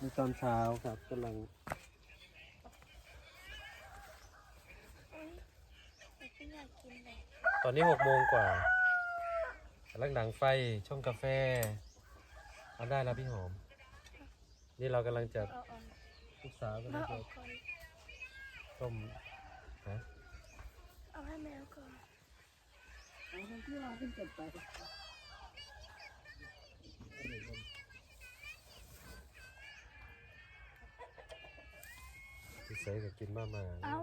นี่ตอนเช้าครับกำลังอุ้ยแต่พี่อยากกินเลยตอนนี้หกโมงกว่ากำลังดังไฟช่องกาแฟเอาได้แล้วพี่หอม นี่เรากำลังจะเอาเอาลูกสาวกำลัมางจะเอาก่อนต้มฮะเอาให้แมวก่อนพี่เซ ยก็กินมากมาเอา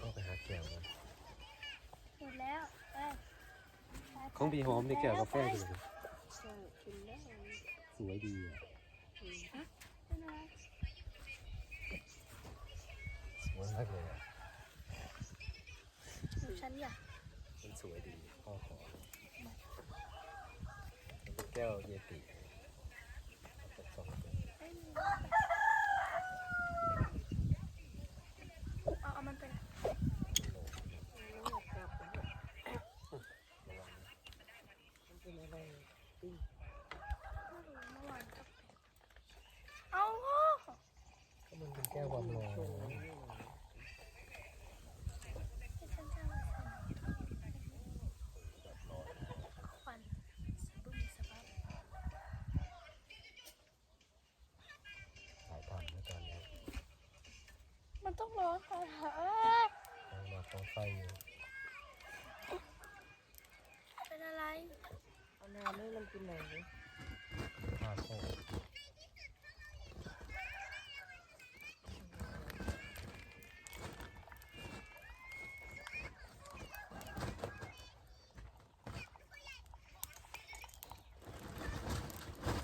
ก็ไปหาแก้วกันหมดแล้วไปของพี่หอมนี่แก้วกาแฟอยู่เลยใช่กินได้สวยดีอะเป็นอะไรสวยมากเลยอะหนูฉันอยากมันสวยดีพ่อขอเป็นแก้วเยติสองตัวไม่มี เอาเอามันไปเป็นอะไรปิ้งไม่รู้เมื่อวานก็เป็นเอาพ่อ ก็มันเป็นแก้วความร้อน โชว์นี่หน่อย ให้ฉันจะมาใส่ควันบุ้มสบับ สายทำนะตอนนี้ มั นต้องร้อนค่ะเอ้ยกำลังมาฟ้องไฟอยู่เป็นอะไร เอาน้ำให้มันกินหน่อยดิผ้าโคก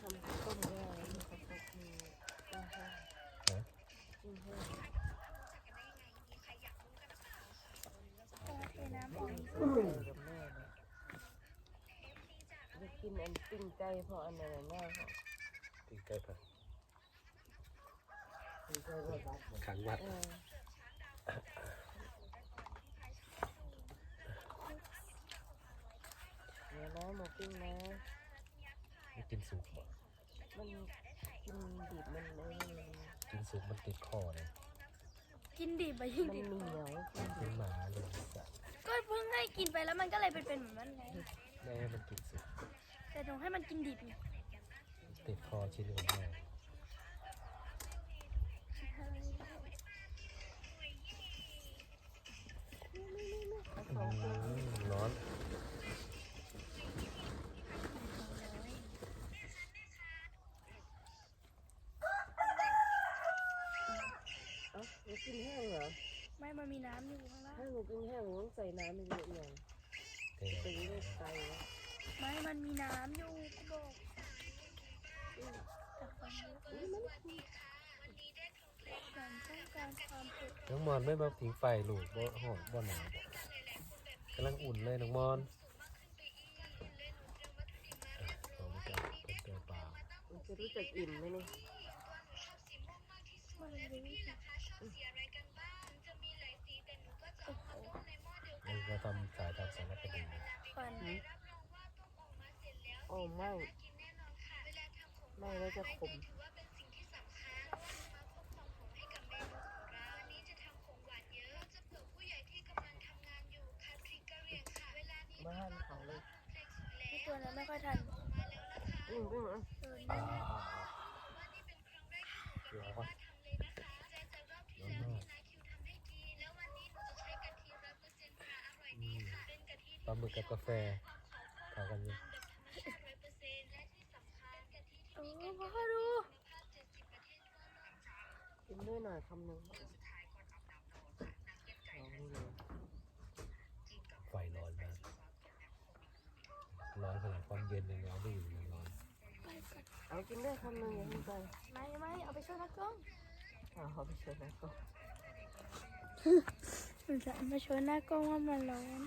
ทำข้าวต้มแห้งมีข้าวต้มมีปิ้งแห้ง นะ ปิ้งแห้ง โอเคน้ำออก ใส่กับแม่เลยจะกินอัน ปิ้งไก่เพราะอันนั้นแม่เขาตีใกล้ผัดปิ้งไก่แบบขังวัดเออเดี๋ยวนะหมูปิ้งนะไม่กินสุกเหรอมันกินดิบมันไอ้นี่มันกินสุกมันติดคอเลยกินดิบไปยิ่งมันดิบเหนียวกินกินหมาเลยสัตว์ก็เพิ่งให้กินไปแล้วมันก็เลยเป็นเป็นเหมือนมันไงแม่ให้มันกินสุก แต่หนูให้มันกินดิบไงติดคอชิ้นของแม่อืมร้อน เอ้าหนูกินแห้งเหรอไม่มันมีน้ำอยู่ข้างล่าง ถ้าหนูกินแห้งหนูต้องใส่น้ำเยอะหน่อยเทตีได้ไกลนะ ไม่มันมีน้ำอยู่ก็บอกแต่ความรู้อุ๊ยมันการต้องการความเผ็ดน้องมอนไม่มาผิงไฟลูกบ่หอดบ่หนาวกำลังอุ่นเลยน้องมอนผมกับเพื่อนเตือนเปล่ามันจะรู้จักอิ่มไหมเนี่ยมันรู้จักโอ้โหเราจะทำสายทำสารคดีควัน โอ้ไม่ไม่แล้วจะขมบ้านเขาเลยที่ตัวนั้นไม่ค่อยทันอืมอืมอืมเดินอ่าได้ร้อนร้อนมากอืมปลาหมึกกับกาแฟเข้ากันอยู่ ด้วยหน่อยคำหนึ่งเอานี่เลยไฟร้อนมากร้อนขนาดความเย็นยังเอาไม่อยู่เลยร้อนไปก่อนเอากินด้วยคำหนึ่งอย่าเพิ่งไปไม่ไม่เอาไปช่วยนักกล้องเอาเอาไปเชิญนะก็หนูจะเอามาช่วยหน้ากล้องว่ามันร้อน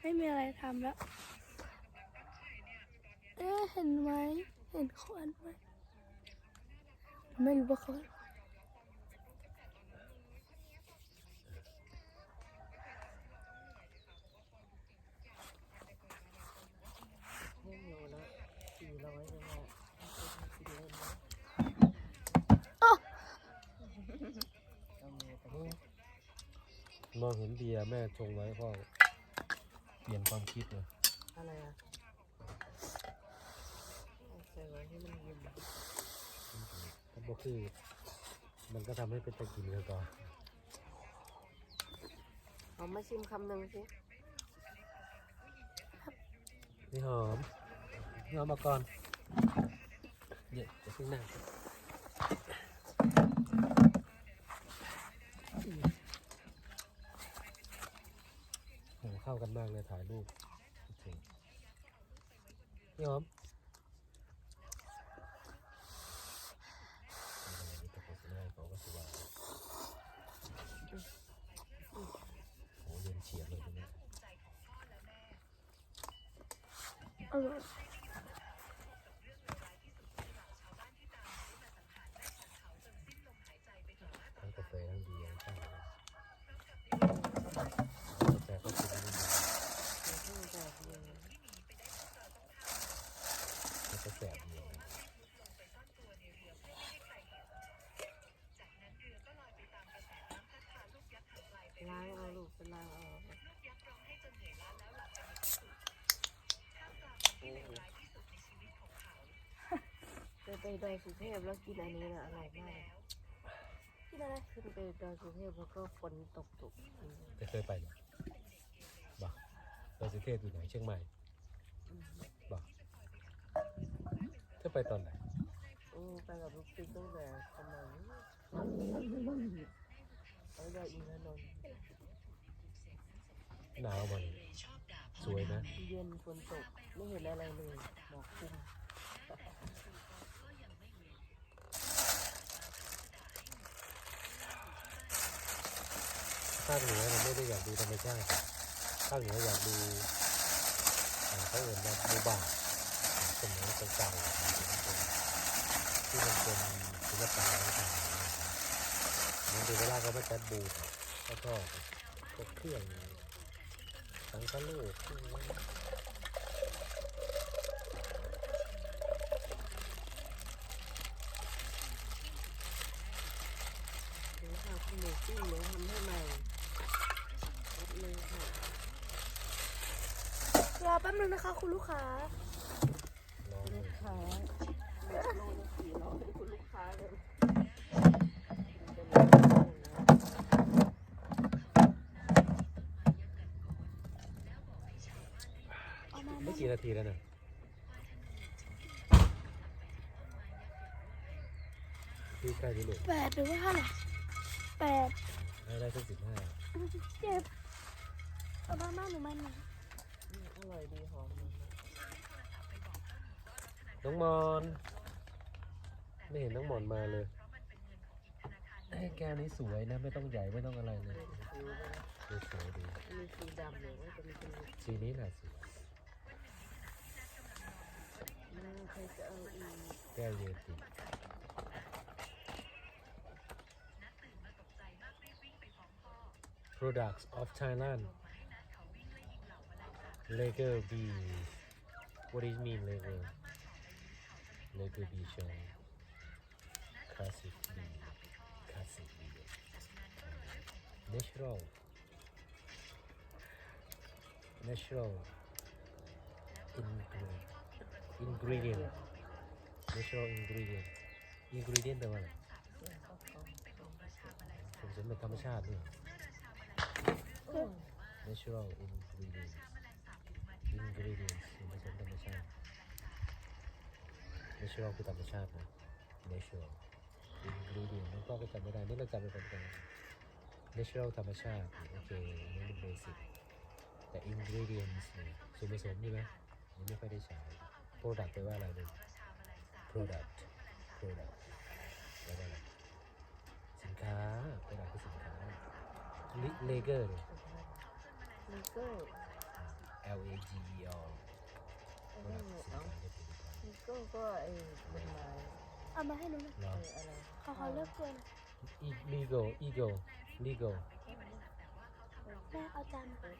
ไม่มีอะไรทำแล้ว เอ๊ะเห็นไหม เห็นควันไหม ไม่รู้ว่าเขา ร์แม่ชงไว้พ่อเปลี่ยนความคิดเลยอะไรอะเอาใส่ไว้ให้มันเย็นถ้าบอกคือมันก็ทำให้เป็นตะกินเลยก่อนเอามาชิมคำหนึ่งสินี่หอมนี่หอมมาก่อนเดี๋ยวจะขึ้นหน้าโหเข้ากัน มากเลยถ่ายรูปคิดถึงนี่หอมนี่ก็โฆษณาเขาก็สว่าโหเย็นเฉียบเลยตรงนี้ อร่อย ทั้งกาแฟทั้งเบียร์ทั้งกาแฟก็กินไม่ดี เดี๋ยวเพิ่งแบบเย็น แล้วก็แสบเดียว ล้างเอาลูกไปล้างเอาโอ้โหไปไป ดอยสุเทพแล้วกินอันนี้นะอร่อยมากกินอะไรขึ้นไปดอยสุเทพแล้วก็ฝนตกตกอืมจะเคยไปเหรอบอกดอยสุเทพอยู่ไหนเชียงใหม่อืมบอกเธอไปตอนไหนโอ้ไปกับลูกติ๊กตั้งแต่สมัยไปดอยอินทนนท์หนาวมันสวยนะ เย็นฝนตกไม่เห็นอะไรเลยหมอกคลุมาคเหนือเราไม่ได้อยากดูธรรมชาติภาคเหนืออยากดูเขาเอ่นว่าหมู่บ้านสมัยเก่าๆที่มันเป็นศิลปะต่างๆมันเป็นเวลาเขามาจัดบูธก็ชอบพวกเครื่องสังฆโลกเครื่องเดี๋ยวค่ะคุณหมูปิ้งเดี๋ยวทำให้ใหม่แป๊บนึงค่ะ รอแป๊บ นึงนะคะ คุณลูกค้าลองลูกค้าเล็กโลละสี่ร้อยคุณลูกค้าเลยเป็นร้อยนะเอามาไม่กี่นาทีแล้วนะพี่ใกล้ที่ลูกแปดหรือว่าเท่าไหร่แปดให้ได้สักสิบห้าเจ็บเอามาม่าหนูมันหน่อย อืมอร่อยดีหอมมากน้องมอน ไม่เห็นน้องหมอนมาเลยเอ้ยแก้วนี้สวยนะ ไม่ต้องใหญ่ไม่ต้องอะไรเลยดูนะดูสวยดีมีสีดำเลยว่าจะมีเป็นสีนี้แหละสวยอืมใครจะเอาอีกแก้วเยติ Products of Thailand Lager B What do you mean Lager Lager B show Classic B Classic B Natural Natural Ingredient Ingredient Natural Ingredient Ingredient แปลว่าอะไรส่วนผสมแบบธรรมชาตินี่ natural Ingredients ingredients ส่วนผสมธรรมชาติ natural คือธรรมชาตินะ natural ingredient น้องก็ก็จำไม่ได้นี่เราจำไปก่อนกัน natural ธรรมชาติโอเคนนี้เป็นเบสิกแต่ ingredients เนี่ยส่วนผสมนี่ไหมยังไม่ค่อยได้ใช้ product แปลว่าอะไรเลย product product แปลว่าอะไรสินค้า product คือสินค้า lager เนี่ยเลเกอร์ L A G E R อันเวนี้ลาเนี่ยสินเอาค้าจะเป็นเลเกอร์ก็ไอ้เป็นไม้เอามาให้หนูหน่อยแล้เอวออะไรขอขอเลือกกล้วยหน่อย legal eagle legal แม่เอาจานมา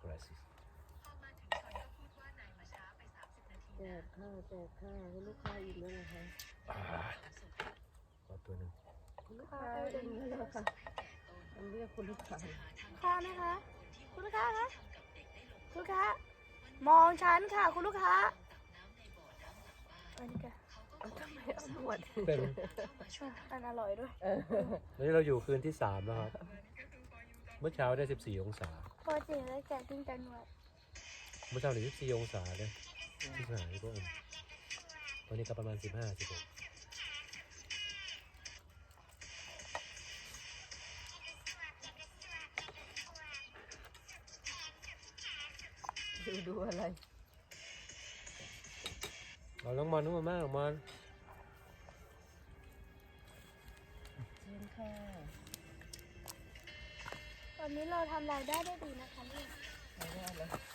crisis แจกข้าวแจกข้าวให้ลูกค้าอิ่มแล้วนะคะอ่าขอตัวหนึ่งลูกค้าอิ่มแล้วเหรอค่ะมันเรียกคุณลูกค้าค้าไหมคะ คุณลูกค้าคะคุณลูกค้ามองฉันค่ะ คุณลูกค้าอันนี้ก็เอาทำไมเอาหนวดเป็นอันอร่อยด้วยเออวันนี้เราอยู่คืนที่สามแล้วครับ เมื่อเช้าได้สิบสี่องศาปกติแล้วแกะกินกันหมดเมื่อเช้าถึงสิบสี่องศาเลยที่สนามพี่ก็อุ่นวันนี้ก็ประมาณสิบห้าสิบหก ดูดูอะไรเอาน้องมอนน้องมอนมากน้องมอนเชิญค่ะตอนนี้เราทำรายได้ได้ดีนะคะเนี่ยรายได้